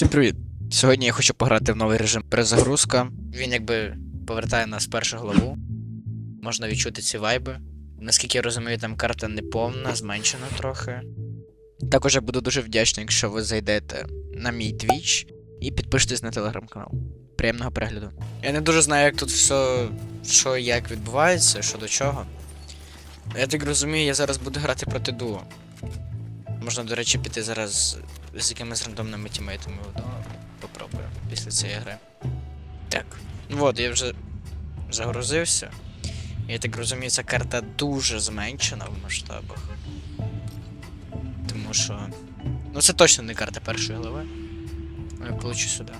Всім привіт! Сьогодні я хочу пограти в новий режим перезагрузка. Він якби повертає нас в першу главу. Можна відчути ці вайби. Наскільки я розумію, там карта не повна, зменшена трохи. Також я буду дуже вдячний, якщо ви зайдете на мій Twitch і підпишетесь на телеграм-канал. Приємного перегляду. Я не дуже знаю, як тут все, що і як відбувається, що до чого. Я так розумію, я зараз буду грати проти дуо. Можна, до речі, піти зараз з якимись рандомними тімейтами в одного. Попробую після цієї гри. Так. Ну от, я вже загрузився. Я так розумію, ця карта дуже зменшена в масштабах. Тому що. Ну це точно не карта першої глави. Ну, Я получу сюди.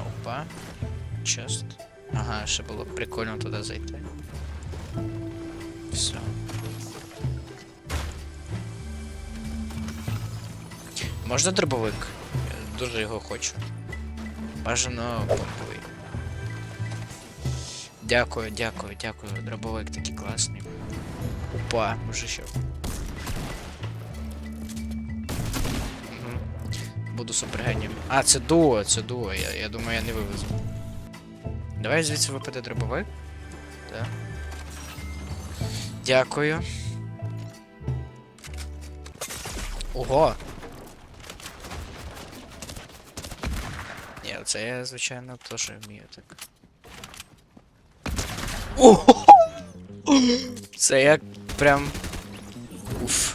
Опа. Чест. Ага, ще було б прикольно туди зайти. Все. Можна дробовик? Я дуже його хочу. Бажано бомбовий. Дякую, дякую, дякую. Дробовик такий класний. Опа, може ще. Буду супергенієм. А, це дуо, це дуо. Я, я думаю, я не вивезу. Давай звідси випаде дробовик. Так. Дякую. Ого! Ні, це я, звичайно, теж вмію так. Ого! Це як прям. Уф.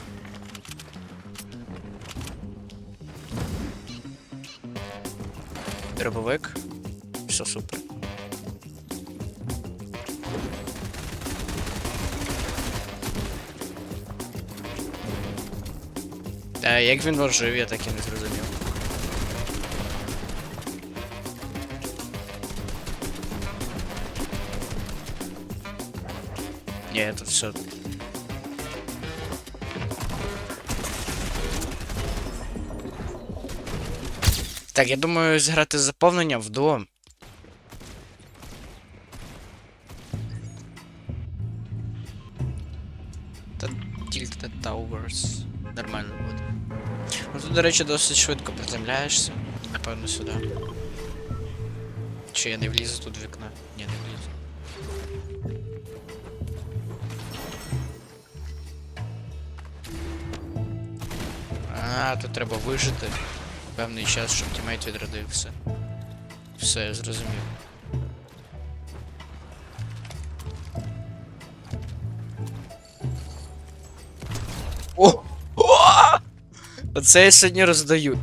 Дробовик. Все супер. А як він вожив, я так і не зрозумів. Ні, тут все. Так, я думаю, зграти заповнення в дуо. Та Tilted Towers. Нормально буде. Ну тут, до речі, досить швидко приземляєшся. Напевно, сюди. Чи я не влізу тут в вікно? Ні, не влізу. А, тут треба вижити певний час, щоб тімейт відродився. Все, я зрозумів. О! Оце я сьогодні роздаю.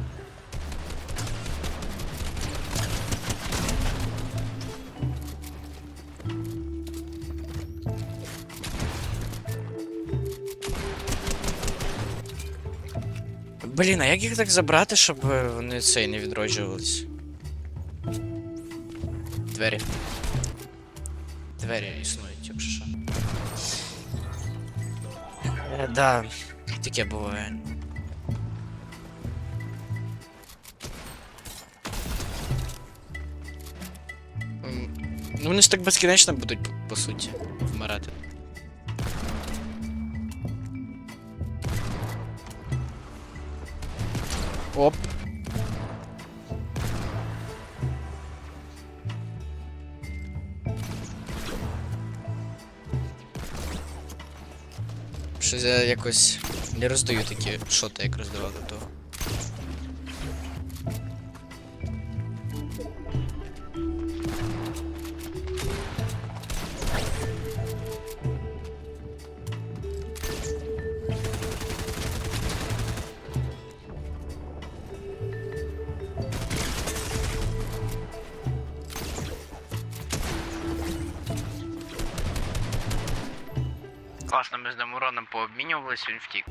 Блін, а як їх так забрати, щоб е, вони цей не відроджувались? Двері. Двері існують, якщо що. Е, да, таке буває. Ну, вони ж так безкінечно будуть, по, по суті, вмирати. Оп. Щось я якось не роздаю такі шоти, як роздавав до того. Класно, ми з ним уроном пообмінювались, він втік.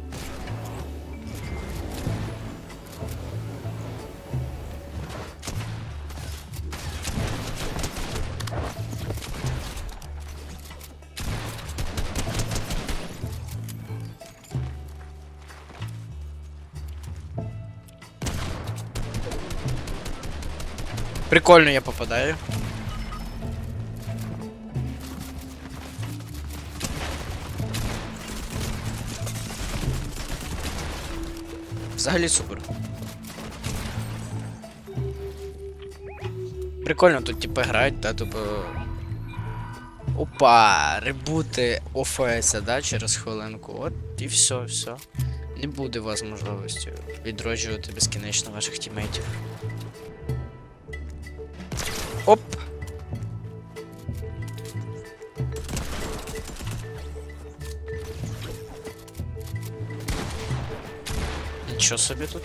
Прикольно я попадаю. Взагалі супер. Прикольно тут типу грають, та типу. Опа, ребути ОФС, да, через хвилинку. От і все, все. Не буде у вас можливості відроджувати безкінечно ваших тімейтів. Оп! Нічого собі тут.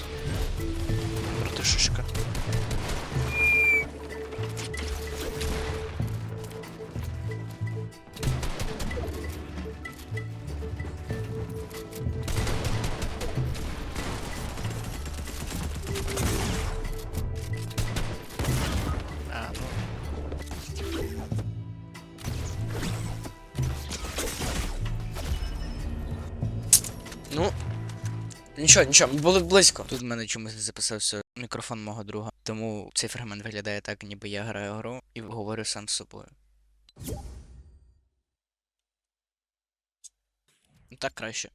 Нічого, нічого, ми були близько. Тут в мене чомусь не записався мікрофон мого друга, тому цей фрагмент виглядає так, ніби я граю гру і говорю сам з собою. Так краще.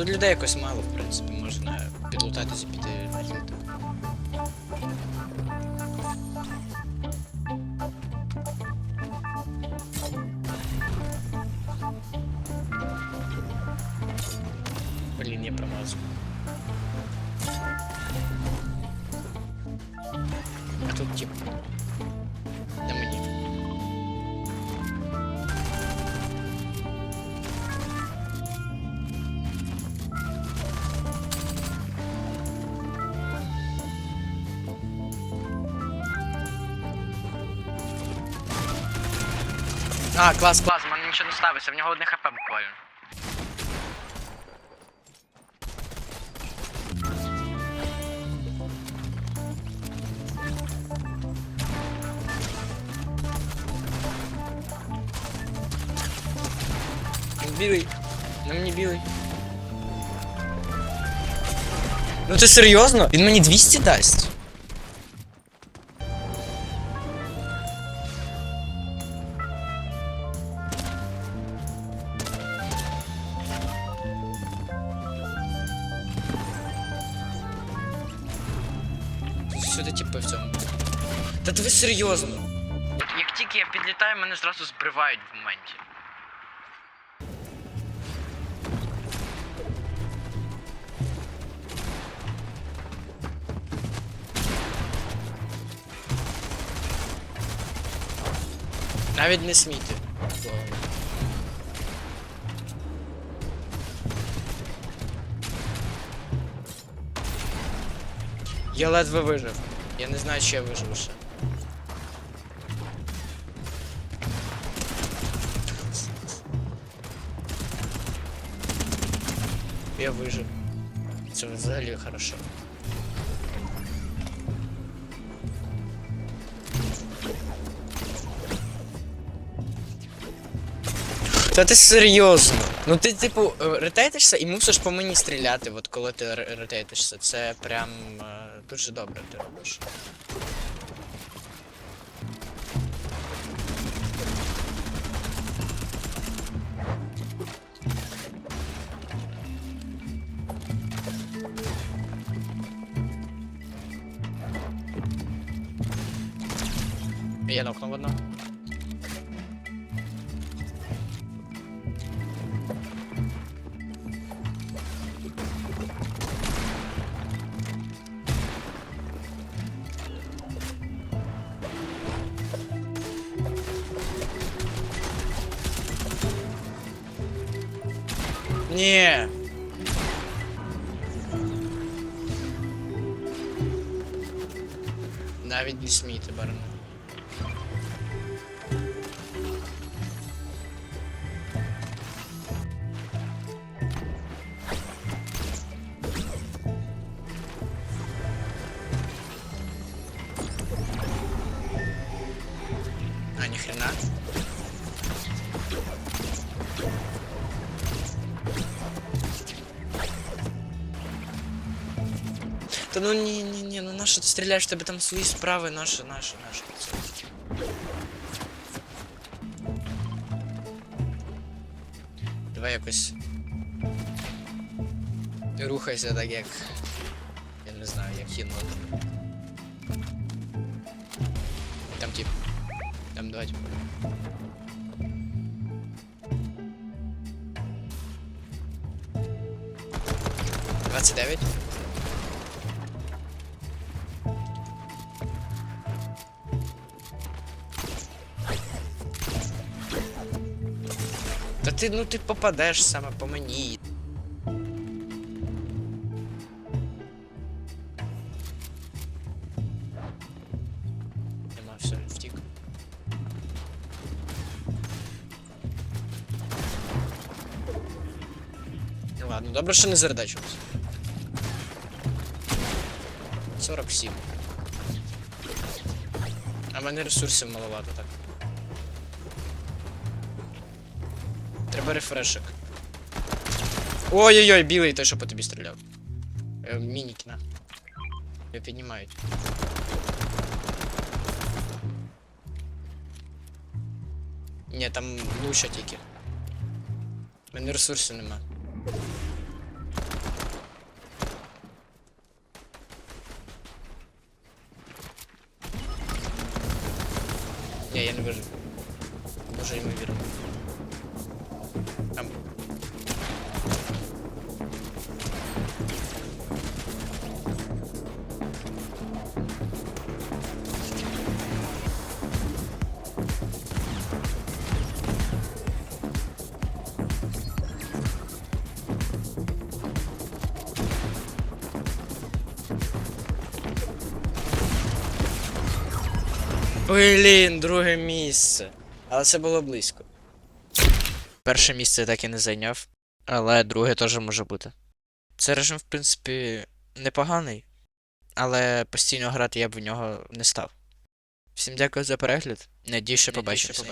Тут людей якось мало, в принципі, можна підлутатися і піти на гільду. Блін, я промазав. А, клас, клас, в мене нічого не ставиться, в нього одне хп буквально. Білий. На мені білий. Ну ти серйозно? Він мені 200 дасть? Сюди типи в цьому. Та ти ви серйозно? Як тільки я підлітаю, мене зразу збривають в моменті. Навіть не смійте. Я ледве вижив. Я не знаю, чи я виживу ще. Я вижив. Це взагалі хорошо. Та ти серйозно? Ну ти, типу, е, ретейтишся і мусиш по мені стріляти, от коли ти ретейтишся. Це прям е, дуже добре ти робиш. Я нокнув одного. Ні. Навіть не смійте, барани. А, ніхрена. Ну ні, ні, ні, ну нащо ти стріляєш, в тебе там свої справи, наше, наше, наше. Давай якось. Рухайся так як. Я не знаю, як єнот. Там тип. Там два типа. Двадцять дев'ять. Ти, ну ти попадеш саме по мені. Нема, все. Ну ладно, добре, що не зарядачилось. 47. А в мене ресурсів маловато так. Треба рефрешик. Ой-ой-ой, білий той, що по тобі стріляв. Е, мініки, на. Його піднімають. Ні, там лучше тільки. У мене ресурсів нема. Ні, я не вижив. Дуже ймовірно. Блін, друге місце. Але це було близько. Перше місце я так і не зайняв, але друге теж може бути. Це режим, в принципі, непоганий, але постійно грати я б в нього не став. Всім дякую за перегляд. Надію, що побачимося.